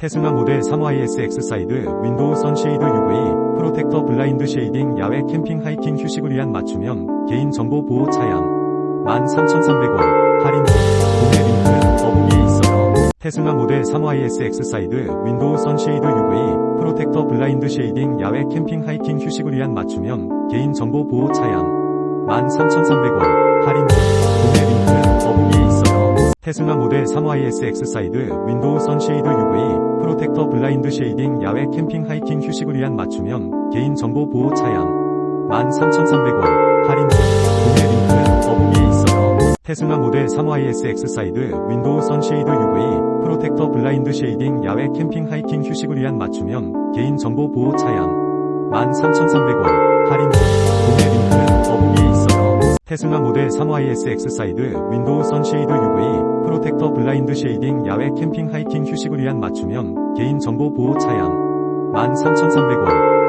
테슬라 모델 3YS X 사이드 윈도우 선쉐이드 UV 프로텍터 블라인드 쉐이딩 야외 캠핑 하이킹 휴식을 위한 맞춤형 개인 정보 보호 차양 13,300원 할인 중 구매 링크는 더보기에 있어요. 테슬라 모델 3YS X 사이드 윈도우 선쉐이드 UV 프로텍터 블라인드 쉐이딩 야외 캠핑 하이킹 휴식을 위한 맞춤형 개인 정보 보호 차양 13,300원 할인 중 구매 링크는 더보기에 있어요. 테슬라 모델 3YS X 사이드 윈도우 선쉐이드 UV 프로텍터 블라인드 쉐이딩 야외 캠핑 하이킹 휴식을 위한 맞춤형 개인 정보 보호 차양 13,300원. 할인 중. 구매 링크는 더보기에 있어요. 테슬라 모델 3YS X 사이드 윈도우 선쉐이드 UV 프로텍터 블라인드 쉐이딩 야외 캠핑 하이킹 휴식을 위한 맞춤형 개인 정보 보호 차양 13,300원. 할인 중. 구매 링크는 더보기에 있어요. 테슬라 모델 3YS X 사이드 윈도우 선쉐이드 UV 프로텍터 블라인드 쉐이딩 야외 캠핑 하이킹 휴식을 위한 맞춤형 개인 정보 보호 차양 13,300원